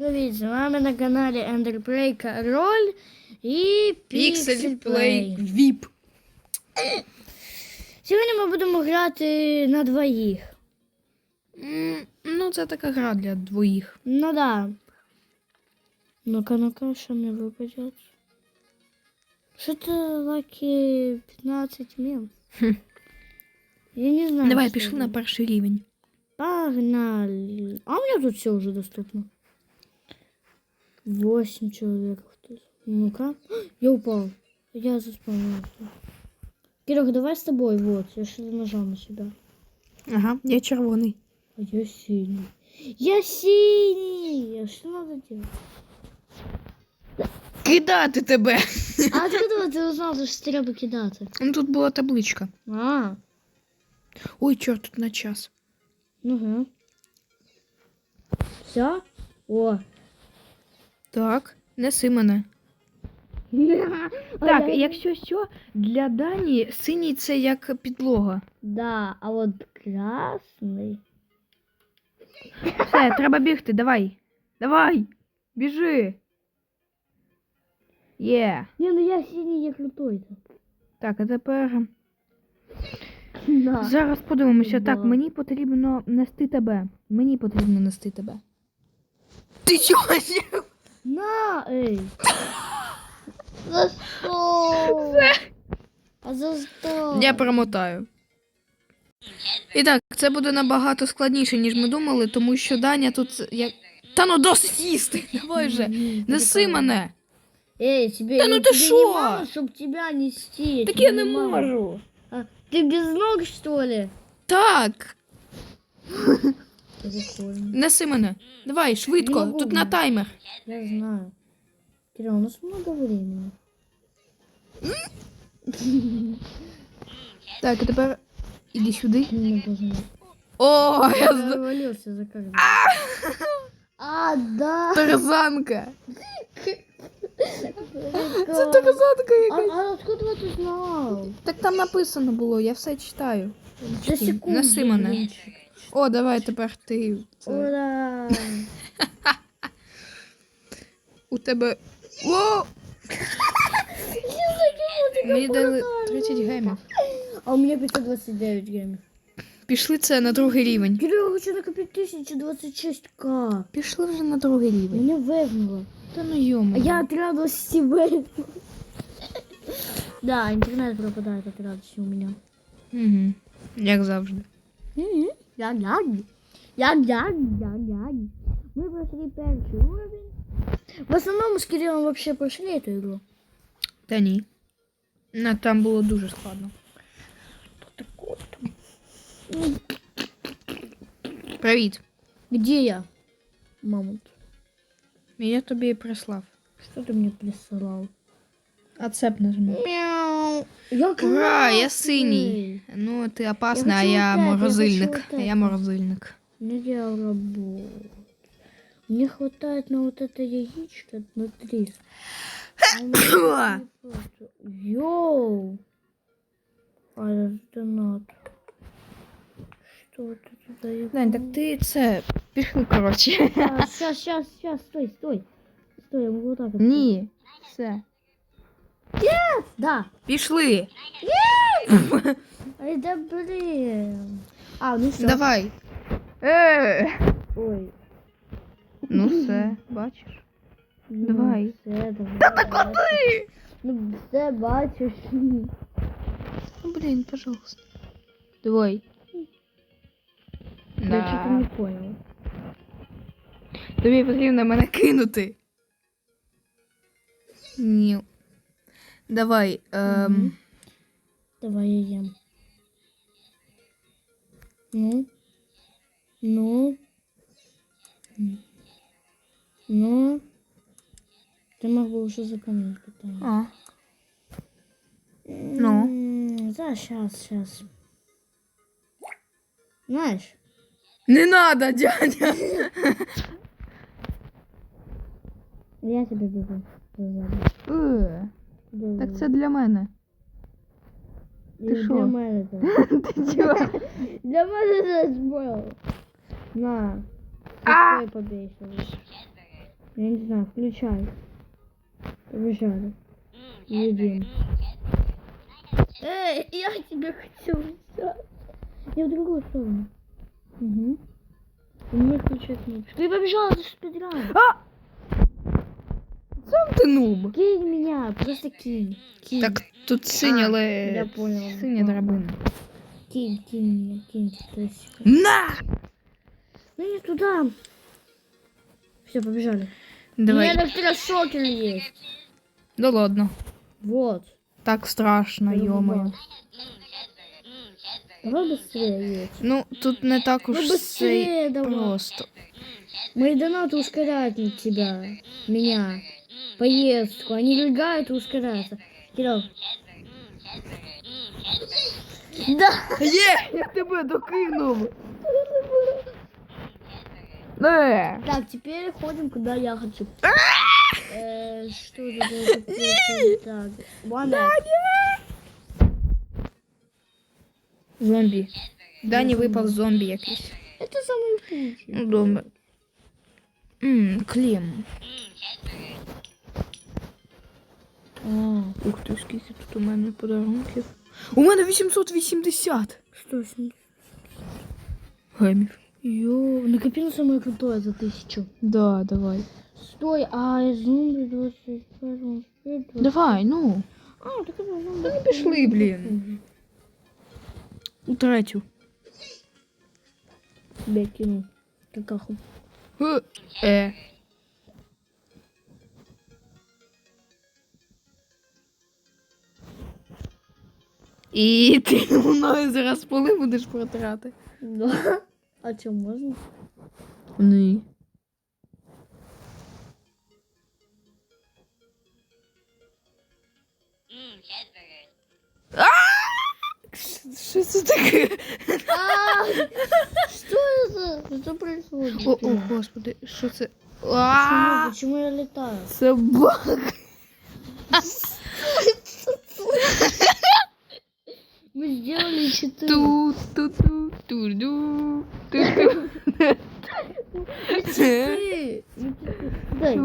Привіт, з вами на каналі Ендерплей Король і Pixel Play Play. VIP. Сьогодні ми будемо грати на двоїх. М, Ну, це така гра для двоїх. Ну да. Ну-ка, ну-ка, що мені випадет? Що це лаки 15 мін? Хм. Я не знаю. Давай, що пішли це. на перший рівень. Погнали. А у меня тут все уже доступно. Восемь человек. Ну-ка. Я упал. Я заспавнился. Кирюх, давай с тобой. Вот, я что нажал на себя. Ага, я червоний. А я синий. Я синий! А что надо делать? Кидати тебе. А откуда ты узнал, что треба кидаться? Ну, тут була табличка. А, Ой, чорт, тут на час. угу. Все? О. Так, неси мене. Так, якщо що, для Дані синій це як підлога. Да, а вот красный. Все, треба бігти, давай. Давай. Біжи. Є. Не, ну я синий, я крутой-то. Так, а тепер. Да. Зараз подивимося. Да. Так, мені потрібно нести тебе. Мені потрібно нести тебе. Ти чого? На, эй. За что? А за что? Я промотаю. І так, це буде набагато складніше, ніж ми думали, тому що Даня тут як. Та ну досить їсти! Давай вже! Неси мене! Эй, тебе, Да ну ты тебе шо? не мало, чтоб тебя нести. Так тебе я не мало. можу. А, ты без ног, что ли? Так! Прикольно. Неси мене. Давай, швидко, Не тут на таймер. Я знаю. Кирилл, у нас много времени. Так, а тепер іди сюди. Не. О, я Я з... завалился за как А, да. Тарзанка. Це тарзанка А, якась. а откуда ты знал? Так там написано було, я все читаю. За секунду. Неси мене. блинчик. О, давай тепер ти. Це... Ура! У тебе. О! Мені дали 30 гемів. А у меня 529 геймов. Пішли це на другий рівень. Кирилл, я хочу накопить 1026к. Пішли вже на другий рівень. Меня вэгнуло. Та ну йома. А я от вэгнул. Да, интернет пропадает от у меня. Угу. Як завжди. Я гляди. Я гляди, я гляди. Мы прошли первый уровень. В основном мы с Кириллом вообще прошли эту игру. Та ні. На, там було дуже складно. Привіт. Где я? Мамонт. Я тобі прислав. Что ты мне присылал? Ацеп нажми. Мяу. Я Ура, красный. я синій. Ну, ти опасний, а хочу я вот это, я морозильник. хочу вот А я это. морозильник. Не делал работу. Мне хватает на вот это яичко внутри. А у меня не просто. Йоу. А это not. Что это за Дань, так ти це. Пішли, коротше. Сейчас, сейчас, сейчас, стой, стой. Стой, я могу вот так. вот. Ні. Все. Да. Пішли. Ай, да блин. А, ну все. Давай. Е. Ой. Ну все, бачиш. Ну, Давай. Все, давай. давай. Ну, все бачиш. Ну, блін, пожалуйста. Давай. Я что-то не Да. понял. Тобі потрібно мене кинути. Ні. Давай. Ем... Мгм. Давай я ем. Ну. Ну. Ну. Ты мог бы уже законить питание. А. Ну? Да, сейчас, сейчас. Знаешь? Не надо, дядя. Я тебе беру. Е, Так це для мене. ти шо? Для мене це. Ти чого? Для мене це зброя. На. А! Такой побейся. Я не знаю, включай. Побежали. Едем. Эй, я тебя хочу взять. Я в другую сторону. Угу. Не включай кнопочку. Ты побежала, ты спидран. Сам ти нуб. Кинь меня, просто кинь. кинь. Так тут синя, А, але я поняла. синя драбина. Кинь, кинь меня, кинь. На! Ну не туда. Все, побежали. Давай. У меня электрошокер есть. Да ладно. Вот. Так страшно, йомаю. Давай быстрее едь. Ну, тут не так уж Ну все давай. просто. Мои донаты ускоряют на тебя, меня, поездку. Они легают и ускоряются. Кирилл. Да. Є! Я тебе докинув. Не. Так, теперь ходим, куда я хочу. Э, Что это такое? Так, ладно. Зомбі. Дані випав зомбі якийсь. Это самый худший. Ну, добре. Ммм, Клім. А, Ух ти, скільки тут у мене подарунків. У мене 880 что с ним? гемів. Йо, накопил самое крутое за тысячу. Да, давай. Стой, а из зомби 25, Давай, ну. А, так это зомби. Та ну пішли, блін. У третю. Тебя кинул. Какаху. Ге. Е. І ти мною зараз поли будеш протирати. Да. А что, можно? Ні. Що це таке? А, Что это? Что происходит? О, о, господи, що це? Почему, А! почему я летаю? Собака. Мы сделали четыре. Ту ту ту ту ду ту ту. Дай.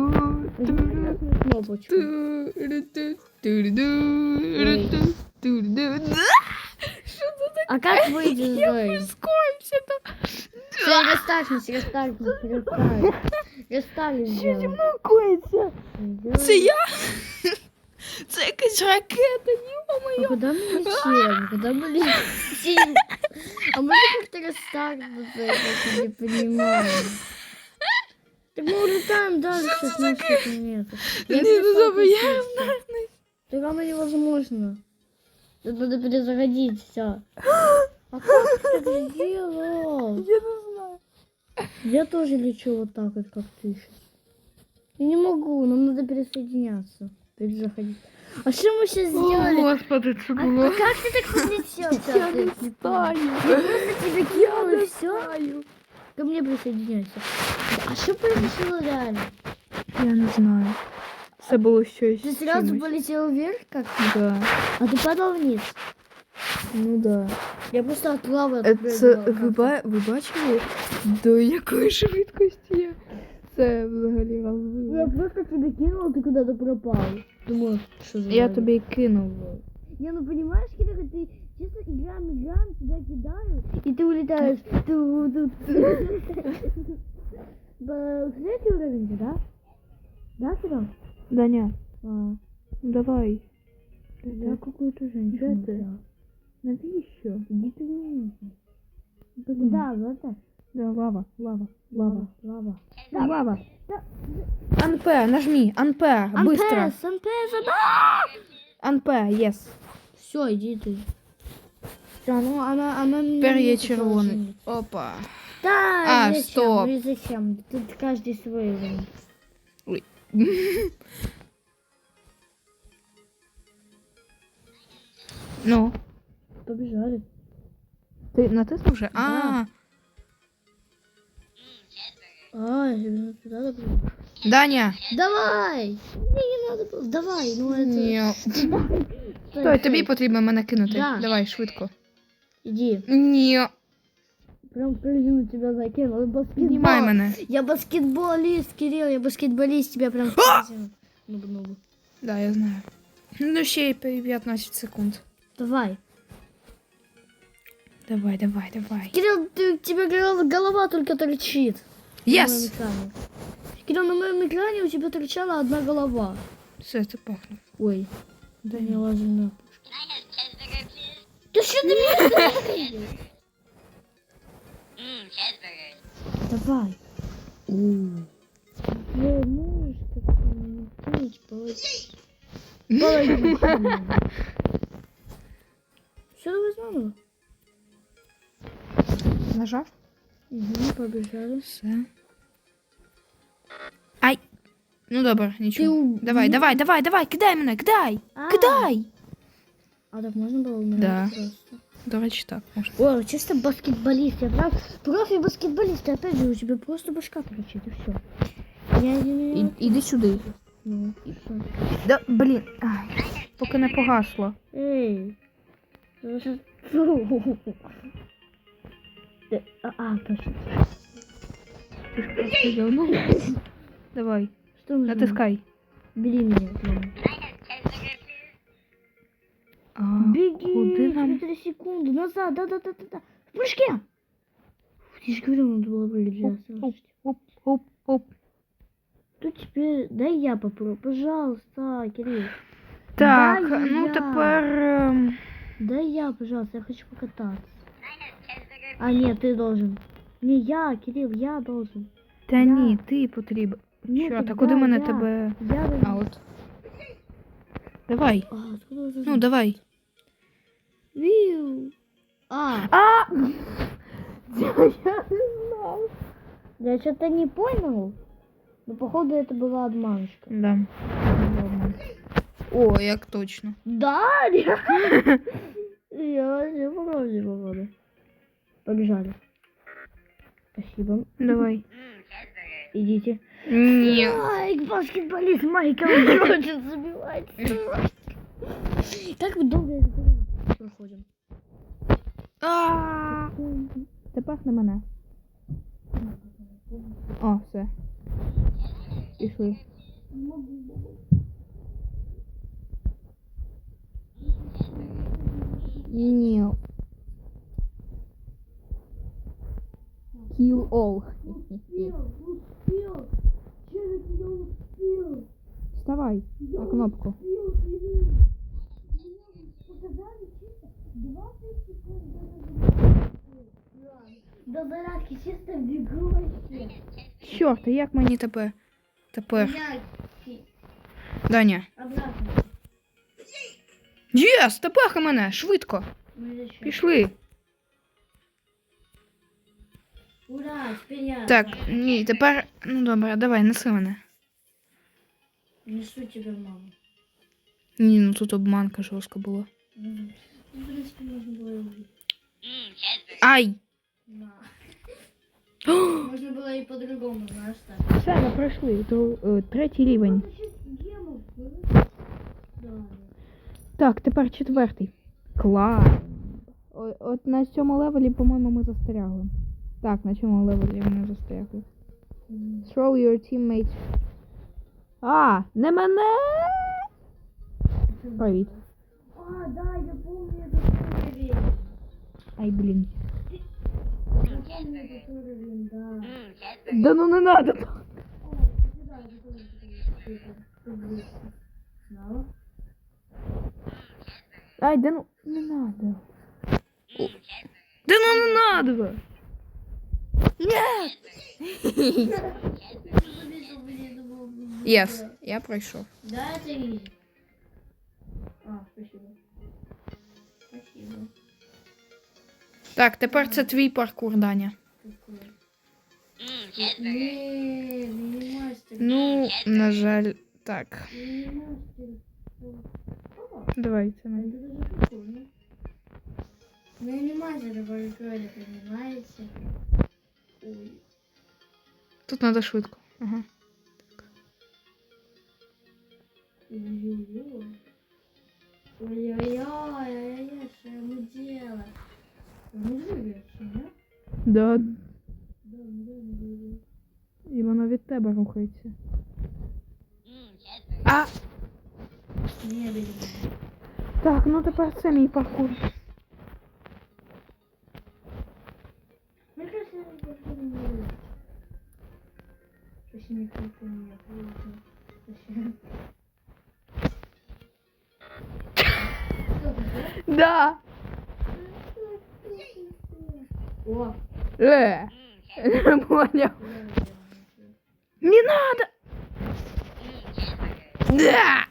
кнопочку. А как из зоны? Скоримся там. Все, рестартнись, рестартнись. Рестартнись. Що зі сделай. мною коїться? Сделай. Це я? Це якась ракета, А ё-моё. куда мы летим? Куда мы летим? А можно как-то рестартнуться, я просто не понимаю. Так мы улетаем дальше с нашей планеты. Я Ні, ну добре, я знаю. Так оно невозможно. Тут надо перезагодить все. А как ты так сделал? Я не знаю. Я тоже лечу вот так вот, как ты сейчас. Я не могу, нам надо пересоединяться. Перезаходить. А что мы сейчас О, сделали? господи, це А, було. а как ты так подлетел? Я не знаю. Я просто тебя кинул и все. Ко мне присоединяйся. А что произошло реально? Я не знаю. Це було щось. Ты сразу полетел вверх как? Да. А ты падал вниз? Ну да. Я просто от лавы Е, Це ви, ба- ви бачили, до якої швидкості я це взагалі розбило? Я просто тебя кинул, ты куда-то пропал. Думаю, что за Я лавы? тобі кинув. Не, ну понимаешь, когда ты честно играем, играем, тебя кидают, и ты улетаешь. Ту- ту- ту. Ба- Третий уровень, же, да? Да, Серег? Даня, А, давай. я какую-то женщину. Де ти? взяла. Навіщо? Иди ты вниз. Блін. Да, вот так. Да, лава, лава, Лава, лава. Да, лава. Анпе, нажми, Анпе, быстро. Ампес, Анпе, єс. Все, иди ты. Все, ну она, она меня Тепер не є хотела червоний. женить. Опа. Да, А, зачем? стоп. Ну зачем? Тут каждый свой уровень. Ну, Побежали. ти натиснув вже? А, Да. А, именно туда надо было. Даня. Давай! Мне не надо было. Давай, ну это... Ні. Стой, Стой, тобі потрібно мене кинути. Да. Давай, швидко. Иди. Ні. Прям в корзину тебя закинул. Баскетбол. Піднімай мене. Я баскетболист, Кирилл, я баскетболист, тебя прям в корзину. Нуб, нуб. Да, я знаю. Ну, ще й 15 секунд. Давай. Давай, давай, давай. Кирилл, ты, у тебя голова- голова только торчит. На экране. Кирилл, на моем экране у тебя торчала одна голова. Все, це пахне. Ой, Да не лазерная пушка. Ты что ты меня Давай. Можешь полотенце? Все, давай заново. Нажав? Угу, побежали. Все. Ай! Ну добре, нічого. у- Давай, давай, давай, давай, кидай мене, кидай! А. Кидай! А так можно было умирать Да. просто? До речі, так, можна. О, чисто баскетболист. Я прям профи баскетболист. И опять же, у тебя просто башка торчит, и все. Я не І, іди сюди. Ну, и всё. Да, блін. Ай, поки не погасло. Эй. Ну, щас- Ты- а, а, точно. Давай, Что нужно? натискай. Бери меня. А, Беги. куди нам? Три секунды. Назад. Да, да, да, да, да. В прыжке. Я же говорил, надо было прыгать. Оп, оп, оп, оп. Тут теперь... Дай я попробую. Пожалуйста, Кирилл. Так, Дай ну я. тепер. ем, Дай я, пожалуйста, я хочу покататься. А, нет, ты должен. Не я, Кирилл, я должен. Та Я. ні, ти потрібен. Ну, Що, тогда та куди мене я. тебе. Я. А от. Давай. А, я Ну, давай. Виу. А, А! я что-то не понял. Но походу это была обманочка. Да. О, як точно. Да? Я вообще против, походу. Побежали. Спасибо. Давай. Идите. Ні. Ай, баскетболист Майкл хочет забивать. Как мы долго это проходим? А! Тепер на мене. О, все. Пішли. Ні. Kill all. успел. Через я успел. Вставай на кнопку. Показали чисто 20 секунд до зарядки чисто бегу вообще. Чорт, а як мені тепер? Тепер. Даня. Обратно. Єс, тепер мене, швидко. Пішли. Ура, теперь я. Так, ні, тепер. Ну добре, давай, неси мене. Несу тебя, мама. Ні, ну тут обманка жорстка була. Ну, в принципе, можно было и убить. Ай! Да. Можно было и по-другому, знаешь, так. Все, ми пройшли. То, е, третій рівень. Да. Так, тепер четвертий. Клас. О, от на цьому левелі, по-моєму, ми застрягли. Так, на цьому левелі ми застрягли. Throw your teammates. А, не мене! Привіт. А, да, я помню этот уровень. Ай, блін. Я помню этот уровень, да. Да ну не надо. О, да, этот уровень. Это, Знала? Ай, да ну не надо. О. Да ну не надо. Нет! Єс, я пройшов. Да, это изи. А, спасибо. Спасибо. Так, тепер це твій паркур, Даня. Ну, на жаль, так. Не мастер. О, Давай, це не. это даже прикольно. Ну, я не мастер паркуре, понимаете? Ой. Тут треба швидко. Ага. Ой-ой-ой. Ой-ой-ой, ой-ой-ой, что ему делать? Он не двигается, да? Да. І воно від тебе рухається. А! Ні, не Так, ну тепер це мій паркур. Да!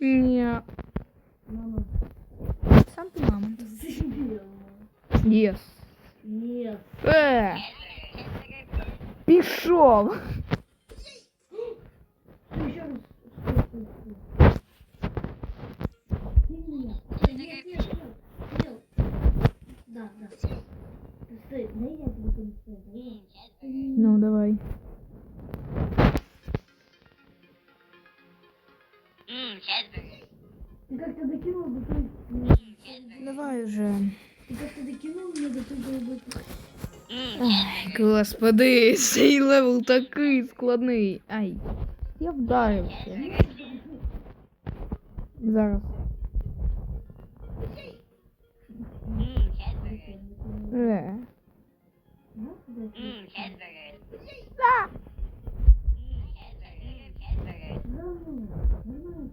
Не. мама, Сам ты мама. Yes. Нет. Э! Пішов. Еще раз. Ты как-то докинул бы ты... Давай уже. Ты как-то докинул мне до того бы... Господи, цей левел такий складний. Ай. Я вдарився. Зараз. Е.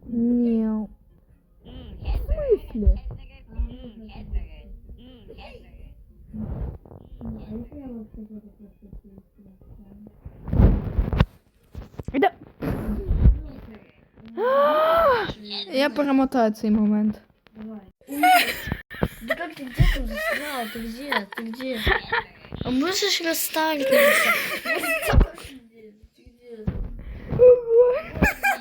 Ні. В смысле? Да. Я перемотаю цей момент. Давай. Да как ты где там застрял? Ты где? Ты где? А можешь расставить?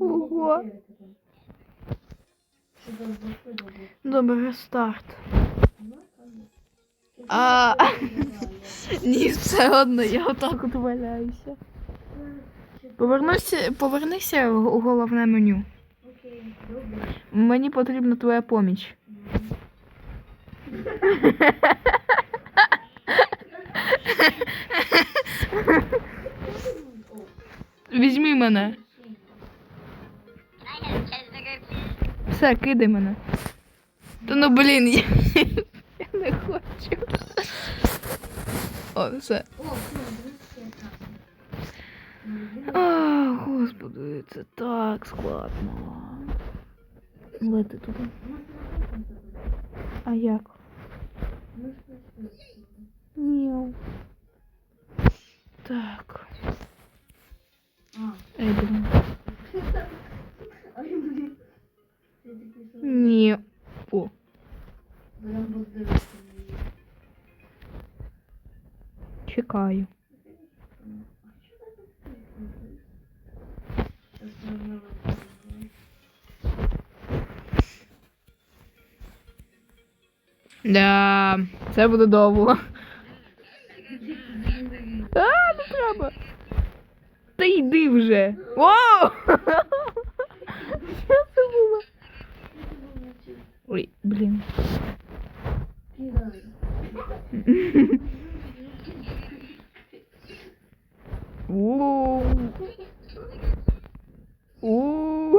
Ого. Добре, старт. А, ні, все одно, я отак от валяюся. Повернуся, повернися в у головне меню. Мені потрібна твоя поміч. Візьми мене. Все, кидай мене. Та ну блін, я, я не хочу. О, все. О, господи, це так складно. Лети туди. А як? Ні. Так. А, Ей, блін. ай, блин. Ты такой сам. Ні. О. Прям поддавайся мне. Чекаю. Сейчас нормально. Да, це буде довго. А, не треба. Та йди вже. Воу! Що це було? Ой, блін. Оу. Оу.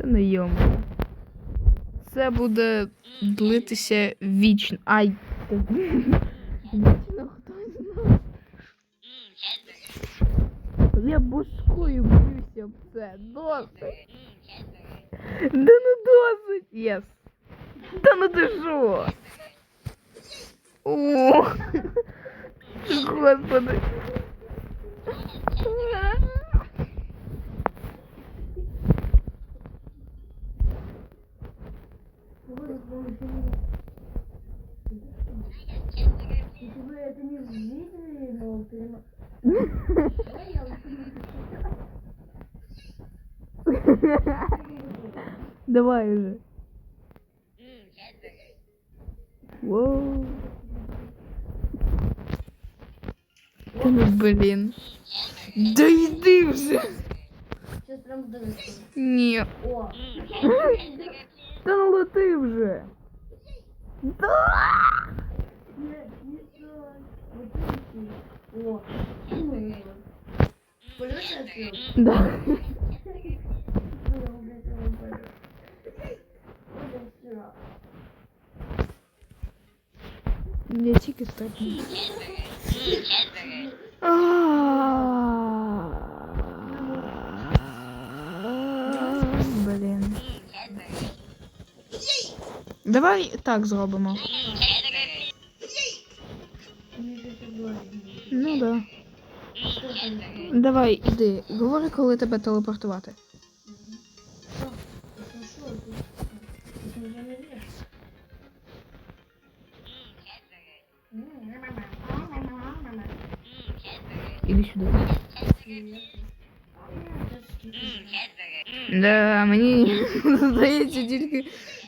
Та не йому. Це буде длитися вічно. Ай. Об це. Досить. Да ну досить. Єс. Та ну ти що? О, Господи. Если вы это не видели, но прямо... Давай я Давай уже. Воу. Та ну блін. Да йди вже. Сейчас прям. О, Та ну лети вже. Да! нет, Я тільки статні. Блін. Давай так зробимо. Ну да. Давай, іди. Говори, коли тебе телепортувати.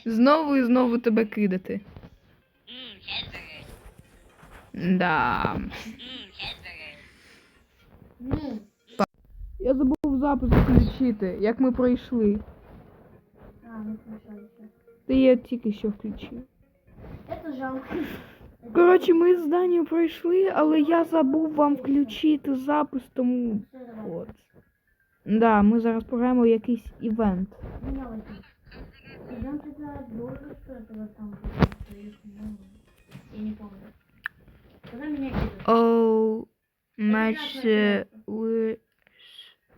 Знову і знову тебе кидати. Да. Ну, Я забув запис включити, як ми пройшли. а, ну. Та я тільки що включив. Жалко. Коротше, ми з Данією пройшли, але я забув вам включити запис, тому. От. Да, ми зараз пограємо в якийсь івент. Идем тогда долго стоит вот там. Я не помню. Куда меня кидают? Оу, матч. е, ви-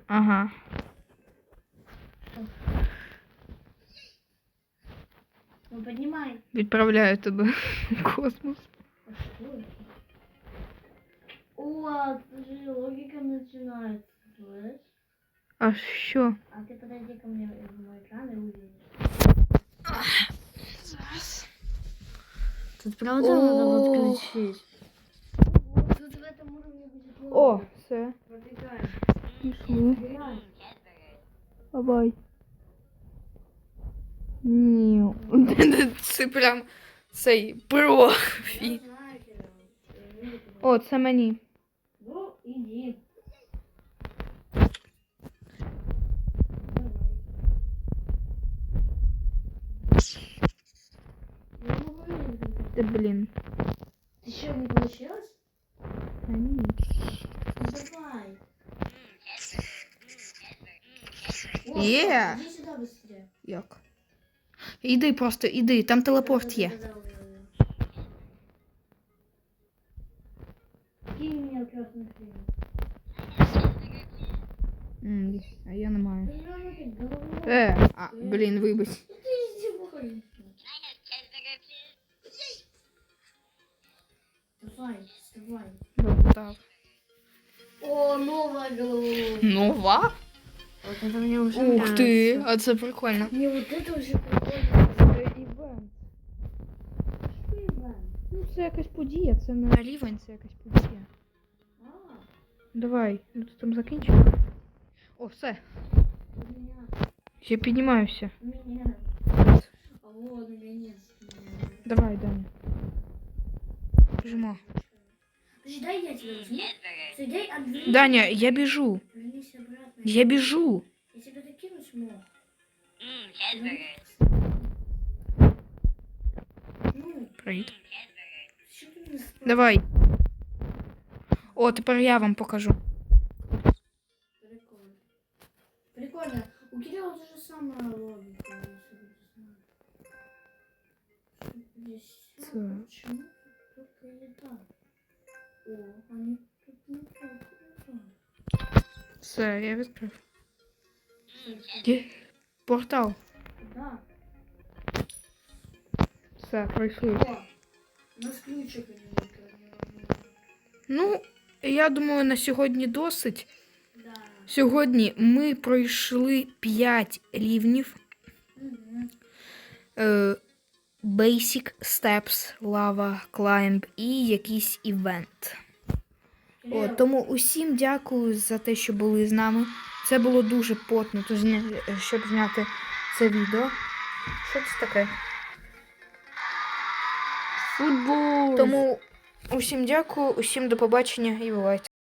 Ага. Ну поднимай. Відправляю тебе в космос. А что? О, слушай, логика начинается, слышь? А що? А ты подойди ко мне в мой экран и увидишь. Тут правда О. подключить? Тут в этом уровне будет О, все. Пробегаем. Пішли. Реально. Давай. Ні. Це прям цей профі. Я знаю, Кирилл. Я вижу тебя. О, це мені. Ну, иди. видеть. Ти, блін. Ты что, не получилось? Та ні. Ну давай. О, Е. Иди сюда быстрее. Як? Іди просто, іди, там телепорт є. О, новая голова. Нова? Вот это мне уже Ух ти, а це прикольно. Мне вот это уже прикольно. Івент. Что, Иван? Ну, це якась подія, це не рівень, це якась подія. А, Давай, ну ти там закінчив. О, все. у меня. Я піднімаюся. У меня. А вот у меня. Давай, Даня. Біжимо. Подожди, дай я тебя возьму. Стой, дай отвернись. Даня, я біжу. Вернись обратно. Я біжу. Я тебя докину смог. Ну, Привіт. что ты мне спрашиваешь? Давай. О, тепер я вам покажу. Прикольно. Прикольно. У Кирилла то же самое логика. если вы не знали. Здесь всё, Так. Почему тут только еда? Все, я відкрив. Є. Портал. Да. Все, пройшли. О, у нас ключик у него. Ну, я думаю, на сьогодні досить. Да. Сьогодні ми пройшли 5 рівнів. Мгм. Е, Basic Steps, Lava Climb і якийсь івент. О, тому усім дякую за те, що були з нами. Це було дуже потно, щоб зняти це відео. Що це таке? Футбол. Тому усім дякую, усім до побачення і бувайте.